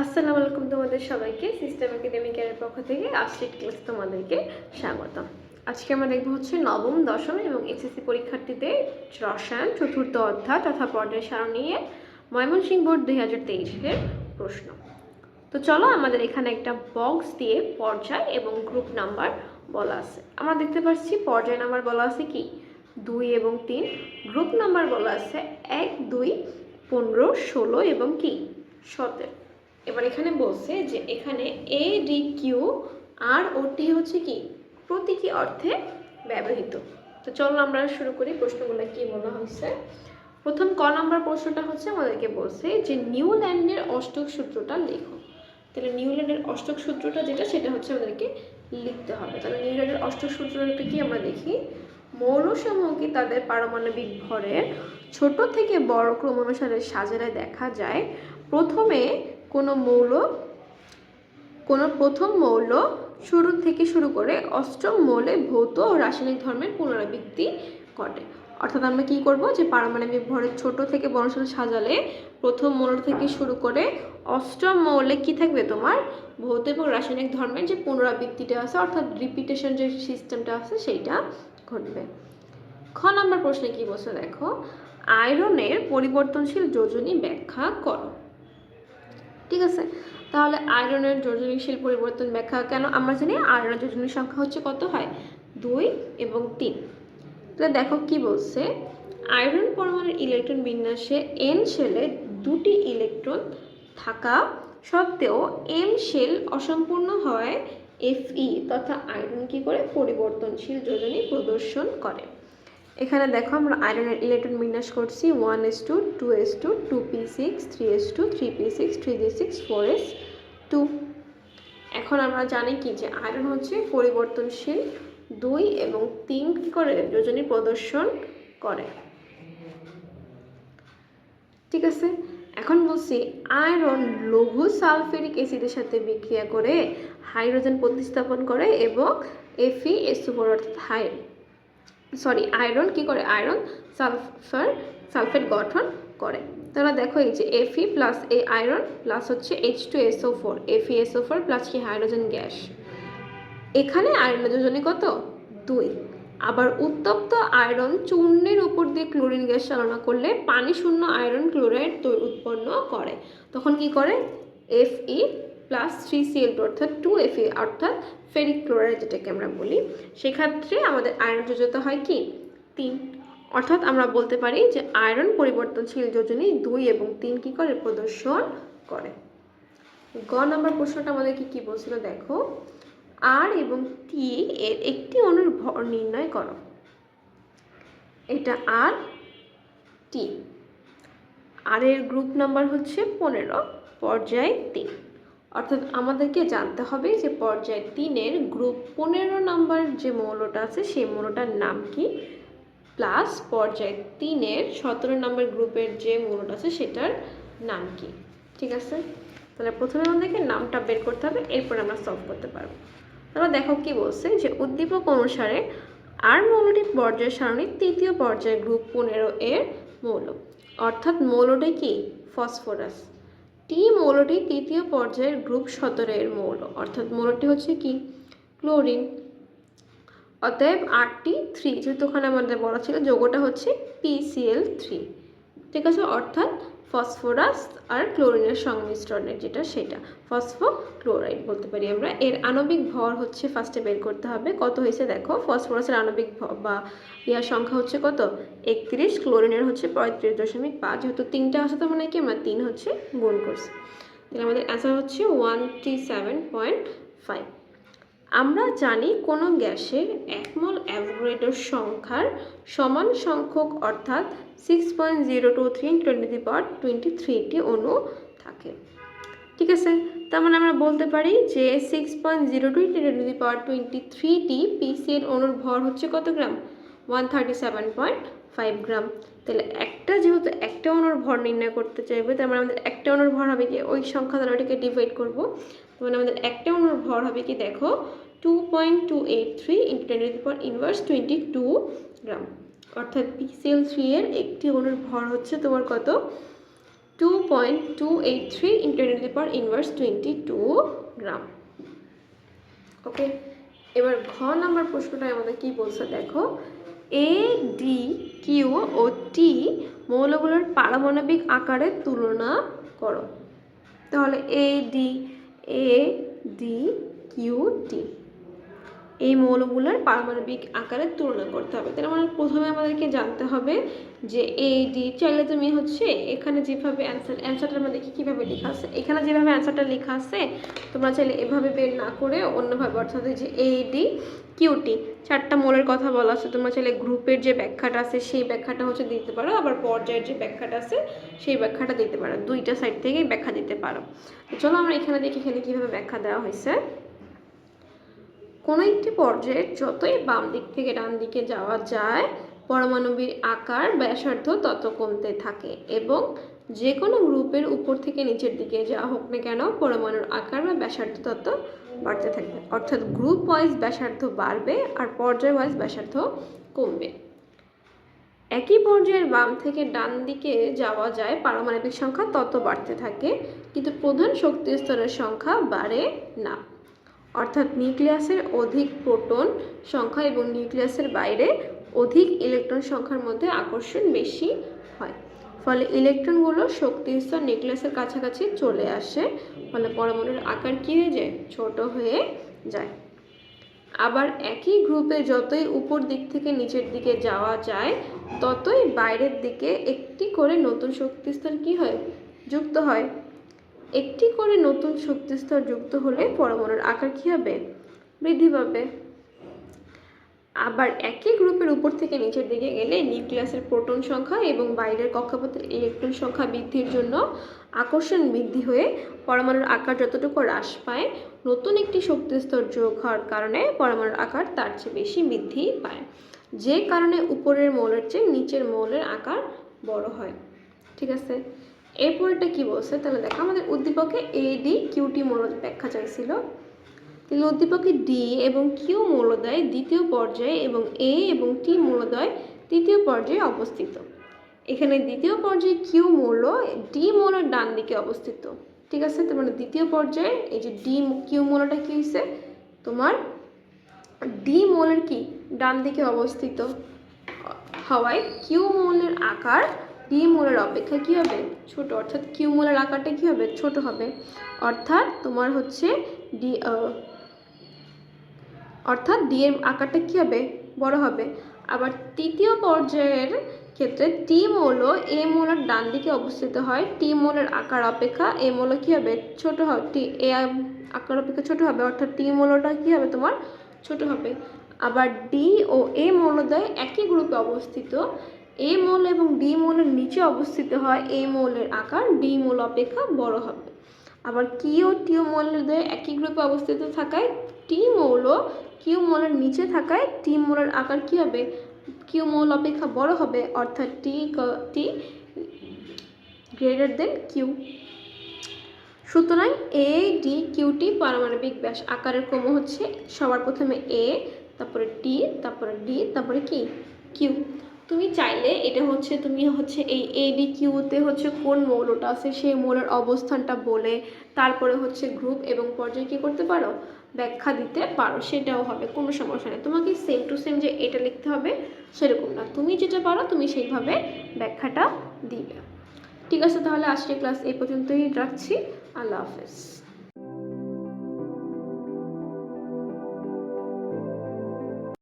আসসালামু আলাইকুম তোমাদের সবাইকে সিস্টেম একাডেমি কেয়ারের পক্ষ থেকে আশ্রিত ক্লাস তোমাদেরকে স্বাগতম। আজকে আমরা দেখব হচ্ছে নবম, দশম এবং এসএসসি পরীক্ষার্থীদের রসায়ন চতুর্থ অধ্যায় তথা পর্যায় সারণীয়ে ময়মনসিংহ বোর্ড দুই হাজার তেইশের প্রশ্ন। তো চলো আমাদের এখানে একটা বক্স দিয়ে পর্যায় এবং গ্রুপ নাম্বার বলা আছে। আমরা দেখতে পাচ্ছি পর্যায় নাম্বার বলা আছে কি? দুই এবং তিন। গ্রুপ নাম্বার বলা আছে এক, দুই, পনেরো, ষোলো এবং কি? সতেরো। এবার এখানে বলছে যে এখানে এ ডি কিউ আর ও টি হচ্ছে কি? প্রতীকী অর্থে ব্যবহৃত। তো চলো আমরা শুরু করি প্রশ্নগুলো কি বলা হয়েছে প্রথম ক নাম্বার প্রশ্নটা হচ্ছে, আমাদেরকে বলছে যে নিউল্যান্ডের অষ্টক সূত্রটা লেখো। তাহলে নিউল্যান্ডের অষ্টক সূত্রটা যেটা, সেটা হচ্ছে আমাদেরকে লিখতে হবে। তাহলে নিউল্যান্ডের অষ্টক সূত্রটা কি আমরা দেখি? মৌলসমূহকে তাদের পারমাণবিক ভরের ছোট থেকে বড় ক্রমানুসারে সাজালে দেখা যায়, প্রথমে কোনো মৌল, কোনো প্রথম মৌল শুরু থেকে শুরু করে অষ্টম মৌলে ভৌত ও রাসায়নিক ধর্মের পুনরাবৃত্তি ঘটে। অর্থাৎ আমরা কি করব? যে পারমাণবিক ভরের ছোট থেকে বড় সাজালে প্রথম মৌল থেকে শুরু করে অষ্টম মৌলে কি থাকবে তোমার? ভৌত এবং রাসায়নিক ধর্মের যে পুনরাবৃত্তিটা আছে, অর্থাৎ রিপিটেশন যে সিস্টেমটা আছে, সেইটা ঘটবে। খ নম্বর প্রশ্নে কি বলছে? দেখো, আয়রনের পরিবর্তনশীল যোজনী ব্যাখ্যা করো। ঠিক আছে? তাহলে আয়রনের যোজনীশীল পরিবর্তন ব্যাখ্যা কেন আমরা জানি? আয়রনের যোজনীর সংখ্যা হচ্ছে কত? হয় দুই এবং তিন। তাহলে দেখো কি বলছে? আয়রন পরমাণুর ইলেকট্রন বিন্যাসে এন শেলে দুটি ইলেকট্রন থাকা সত্ত্বেও এম শেল অসম্পূর্ণ হয় এফই তথা আয়রন কি করে? পরিবর্তনশীল যোজনী প্রদর্শন করে। এখানে দেখো আমরা আয়রনের ইলেকট্রন বিন্যাস করছি one s two two s two two p six three s two three p six three d six four s two এখন আমরা জানি কি যে আয়রন হচ্ছে পরিবর্তনশীল, দুই এবং তিন করে? যোজনী প্রদর্শন করে। ঠিক আছে? এখন বলছি আয়রন লঘু সালফেরিক অ্যাসিডের সাথে বিক্রিয়া করে হাইড্রোজেন প্রতিস্থাপন করে এবং এফি এসুপর অর্থাৎ হাই সরি আয়রন কি করে? আয়রন সালফার সালফেট গঠন করে। তাহলে দেখো এই যে F E plus a iron plus হচ্ছে H two S O four F E S O four plus কি? হাইড্রোজেন গ্যাস এখানে আয়রনের যোজনী কত? দুই। আবার উত্তপ্ত আয়রন চূর্ণের উপর দিয়ে ক্লোরিন গ্যাস চালনা করলে পানি শূন্য আয়রন ক্লোরাইড উৎপন্ন করে। তখন কি করে? F E plus three C L two অর্থাৎ টু এফ অর্থাৎ ফেরিক ক্লোরাইড যেটাকে আমরা বলি, সেক্ষেত্রে আমাদের আয়রন যোজতা হয় কি? তিন। অর্থাৎ আমরা বলতে পারি যে আয়রন পরিবর্তনশীল যোজনী দুই এবং তিন কি করে? প্রদর্শন করে। গ নম্বর প্রশ্নটা আমাদেরকে কি বলছিল? দেখো, আর এবং টি এর একটি অণুর ভর নির্ণয় করো। এটা আর টি আর এর গ্রুপ নাম্বার হচ্ছে পনেরো, পর্যায় তিন। অর্থাৎ আমাদেরকে জানতে হবে যে পর্যায় তিনের গ্রুপ পনেরো নাম্বার যে মৌলটা আছে, সেই মৌলটার নাম কি? প্লাস পর্যায় তিনের সতেরো নম্বর গ্রুপের যে মৌলটা আছে, সেটার নাম কি? ঠিক আছে? তাহলে প্রথমে আমাদেরকে নামটা বের করতে হবে, এরপর আমরা সলভ করতে পারব। তাহলে দেখো কি বলছে যে উদ্দীপক অনুসারে আর মৌলটি পর্যায় সারণীর তৃতীয় পর্যায় গ্রুপ পনেরো এর মৌল। অর্থাৎ মৌলটি কি? ফসফরাস। টি মৌলটি তৃতীয় পর্যায়ের গ্রুপ সতেরো মৌল। অর্থাৎ মৌলটি হচ্ছে কি? ক্লোরিন। অতএব আটটি থ্রি, যেহেতু ওখানে আমাদের বলা ছিল, যোগটা হচ্ছে পিসিএল থ্রি ঠিক আছে? অর্থাৎ ফসফরাস আর ক্লোরিনের সংমিশ্রণের যেটা সেটা ফসফো ক্লোরাইড বলতে পারি আমরা। এর আণবিক ভর হচ্ছে ফার্স্টে বের করতে হবে। কত হয়েছে দেখো? ফসফরাসের আণবিক বা ইয়ার সংখ্যা হচ্ছে কত? একত্রিশ, ক্লোরিনের হচ্ছে পঁয়ত্রিশ দশমিক পাঁচ। যেহেতু তিনটা আছে তো মানে কি? আমরা তিন হচ্ছে গুণ করছি। তাহলে আমাদের অ্যান্সার হচ্ছে one three seven point five আমরা জানি কোনো গ্যাসের একমল অ্যাভোগাড্রোর সংখ্যার সমান সংখ্যক অর্থাৎ six point zero two three twenty power twenty thirty অণু থাকে। ঠিক আছে? তার মানে আমরা বলতে পারি যে six point zero two twenty power twenty thirty পিসিএর অণুর ভর হচ্ছে কত gram? One thirty seven point five gram তাহলে একটা যেহেতু একটা অণুর ভর নির্ণয় করতে চাইবে, তার মানে আমাদের একটা অণুর ভর হবে কি? ওই সংখ্যা দ্বারা ওটাকে ডিভাইড করব। মানে আমাদের একটা অণুর ভর হবে কি? দেখো two point two eight three পর ইনভার্স টোয়েন্টি টু গ্রাম অর্থাৎ পিসিএল থ্রি এর একটি অণুর ভর হচ্ছে তোমার কত? Two point two eight three power inverse twenty two gram okay এবার ঘ নাম্বার প্রশ্নটায় আমাদের কি বলছে দেখো? এ ডি কিউ ও টি মৌলগুলোর পারমাণবিক আকারের তুলনা করো। তাহলে A D A D Q T এই মৌলগুলোর পারমাণবিক আকারের তুলনা করতে হবে। তাহলে মানে প্রথমে আমাদেরকে জানতে হবে যে এ ডি চাইলে তুমি হচ্ছে এখানে যেভাবে অ্যান্সার অ্যান্সারটা আমরা দেখি কীভাবে লেখা আছে, এখানে যেভাবে অ্যান্সারটা লেখা আছে, তোমরা চাইলে এভাবে বের না করে অন্যভাবে, অর্থাৎ যে এ ডি কিউটি চারটা মোলের কথা বলা আছে, তোমরা চাইলে গ্রুপের যে ব্যাখ্যাটা আছে, সেই ব্যাখ্যাটা হচ্ছে দিতে পারো, আবার পর্যায়ের যে ব্যাখ্যাটা আছে, সেই ব্যাখ্যাটা দিতে পারো। দুইটা সাইড থেকেই ব্যাখ্যা দিতে পারো। চলো আমরা এখানে দেখি এখানে কীভাবে ব্যাখ্যা দেওয়া হয়েছে। কোনো একটি পর্যায়ের যতই বাম দিক থেকে ডান দিকে যাওয়া যায় পরমাণবিক আকার ব্যাসার্ধ তত কমতে থাকে এবং যে কোনো গ্রুপের উপর থেকে নিচের দিকে যাওয়া হোক না কেন, পরমাণুর আকার বা ব্যাসার্ধ তত বাড়তে থাকবে। অর্থাৎ গ্রুপ ওয়াইজ ব্যাসার্ধ বাড়বে আর পর্যায় ওয়াইজ ব্যাসার্ধ কমবে। একই পর্যায়ের বাম থেকে ডান দিকে যাওয়া যায়, পারমাণবিক সংখ্যা তত বাড়তে থাকে, কিন্তু প্রধান শক্তি স্তরের সংখ্যা বাড়ে না। অর্থাৎ নিউক্লিয়াসের অধিক প্রোটন সংখ্যা এবং নিউক্লিয়াসের বাইরে অধিক ইলেকট্রন সংখ্যার মধ্যে আকর্ষণ বেশি হয়। ফলে ইলেকট্রনগুলো শক্তি স্তর নিউক্লিয়াসের কাছাকাছি চলে আসে, ফলে পরমাণুর আকার কী হয়ে যায়? ছোট হয়ে যায়। আবার একই গ্রুপে যতই উপর দিক থেকে নিচের দিকে যাওয়া যায়, ততই বাইরের দিকে একটি করে নতুন শক্তিস্তর কি হয়? যুক্ত হয়। একটি করে নতুন শক্তিস্তর যুক্ত হলে পরমাণুর আকার কী হবে? বৃদ্ধি পাবে। আবার একই গ্রুপের উপর থেকে নিচের দিকে গেলে নিউক্লিয়াসের প্রোটন সংখ্যা এবং বাইরের কক্ষপথের ইলেকট্রন সংখ্যা বৃদ্ধির জন্য আকর্ষণ বৃদ্ধি হয়ে পরমাণুর আকার যতটুকু হ্রাস পায়, নতুন একটি শক্তিস্তর যোগ হওয়ার কারণে পরমাণুর আকার তার চেয়ে বেশি বৃদ্ধি পায়। যে কারণে উপরের মৌলের চেয়ে নিচের মৌলের আকার বড় হয়। ঠিক আছে? এরপরটা কি বলছে? তাহলে দেখো, আমাদের উদ্দীপকে এ ডি কিউটি মৌল ব্যাখ্যা চাইছিল। তাহলে উদ্দীপকে ডি এবং কিউ মৌলদয় দ্বিতীয় পর্যায়ে এবং এ এবং টি মৌলদয় তৃতীয় পর্যায়ে অবস্থিত। এখানে দ্বিতীয় পর্যায়ে কিউ মৌল ডি মৌলের ডান দিকে অবস্থিত। ঠিক আছে? তো মানে দ্বিতীয় পর্যায়ে এই যে ডি কিউ মৌলটা কি হয়েছে তোমার ডি মৌলের কি ডান দিকে অবস্থিত? হওয়ায় কিউ মৌলের আকার ডি মৌলের অপেক্ষা কী হবে? ছোট। অর্থাৎ কিউ মৌলের আকারটা কী হবে? ছোট হবে। অর্থাৎ তোমার হচ্ছে ডি অর্থাৎ ডি এর আকারটা কী হবে? বড় হবে। আবার তৃতীয় পর্যায়ের ক্ষেত্রে টি মৌল এ মৌলের ডান দিকে অবস্থিত হয়। টি মৌলের আকার অপেক্ষা এ মৌল কী হবে? ছোট হবে টি এ আকার অপেক্ষা ছোট হবে। অর্থাৎ টি মৌলটা কী হবে? তোমার ছোট হবে। আবার ডি ও এ মৌলদ্বয় একই গ্রুপে অবস্থিত। এ মৌল এবং ডি মৌলের নিচে অবস্থিত হয় এ মৌলের আকার, ডি মৌল অপেক্ষা বড় হবে। আবার কি ও টি মৌলদ্বয় একই গ্রুপে অবস্থিত থাকায় টি মৌল কিউ মৌলের নিচে থাকায় টি মৌলের আকার কী হবে? কিউ মৌল অপেক্ষা বড় হবে, অর্থাৎ টি টি গ্রেটার দেন কিউ সুতরাং এ ডি কিউটি পারমাণবিক ব্যাস আকারের ক্রম হচ্ছে সবার প্রথমে এ তারপরে টি তারপরে ডি তারপরে কি? কিউ তুমি চাইলে এটা হচ্ছে, তুমি হচ্ছে এই এ ডি কিউতে হচ্ছে কোন মৌলটা আছে, সেই মৌলের অবস্থানটা বলে তারপরে হচ্ছে গ্রুপ এবং পর্যায়ে কী করতে পারো? ব্যাখ্যা দিতে পারো, সেটাও হবে, কোনো সমস্যা নেই। তোমাকে সেম টু সেম যে এটা লিখতে হবে, সেরকম না। তুমি যেটা পারো, তুমি সেইভাবে ব্যাখ্যাটা দিবে। ঠিক আছে, তাহলে আজকের ক্লাস এই পর্যন্তই রাখছি। আল্লাহ হাফেজ।